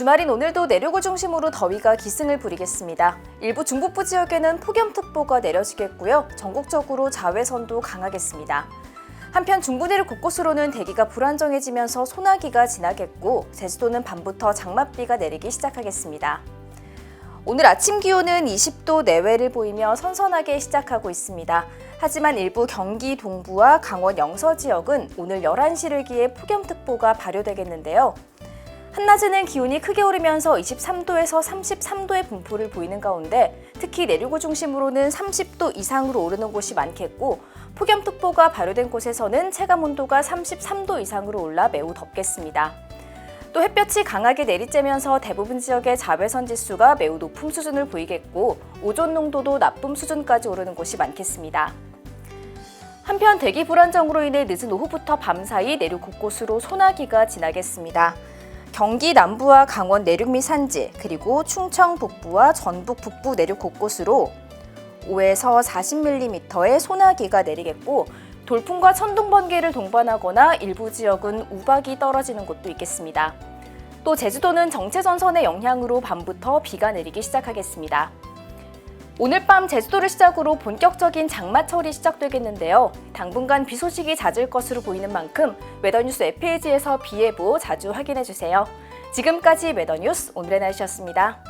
주말인 오늘도 내륙을 중심으로 더위가 기승을 부리겠습니다. 일부 중북부 지역에는 폭염특보가 내려지겠고요. 전국적으로 자외선도 강하겠습니다. 한편 중부 내륙 곳곳으로는 대기가 불안정해지면서 소나기가 지나겠고 제주도는 밤부터 장맛비가 내리기 시작하겠습니다. 오늘 아침 기온은 20도 내외를 보이며 선선하게 시작하고 있습니다. 하지만 일부 경기 동부와 강원 영서 지역은 오늘 11시를 기해 폭염특보가 발효되겠는데요. 한낮에는 기온이 크게 오르면서 23도에서 33도의 분포를 보이는 가운데 특히 내륙을 중심으로는 30도 이상으로 오르는 곳이 많겠고 폭염특보가 발효된 곳에서는 체감 온도가 33도 이상으로 올라 매우 덥겠습니다. 또 햇볕이 강하게 내리쬐면서 대부분 지역의 자외선 지수가 매우 높은 수준을 보이겠고 오존 농도도 나쁨 수준까지 오르는 곳이 많겠습니다. 한편 대기 불안정으로 인해 늦은 오후부터 밤사이 내륙 곳곳으로 소나기가 지나겠습니다. 경기 남부와 강원 내륙 미 산지 그리고 충청 북부와 전북 북부 내륙 곳곳으로 5에서 40mm의 소나기가 내리겠고 돌풍과 천둥 번개를 동반하거나 일부 지역은 우박이 떨어지는 곳도 있겠습니다. 또 제주도는 정체 전선의 영향으로 밤부터 비가 내리기 시작하겠습니다. 오늘 밤 제주도를 시작으로 본격적인 장마철이 시작되겠는데요. 당분간 비 소식이 잦을 것으로 보이는 만큼 웨더뉴스 FAG에서 비 예보 자주 확인해 주세요. 지금까지 웨더뉴스 오늘의 날씨였습니다.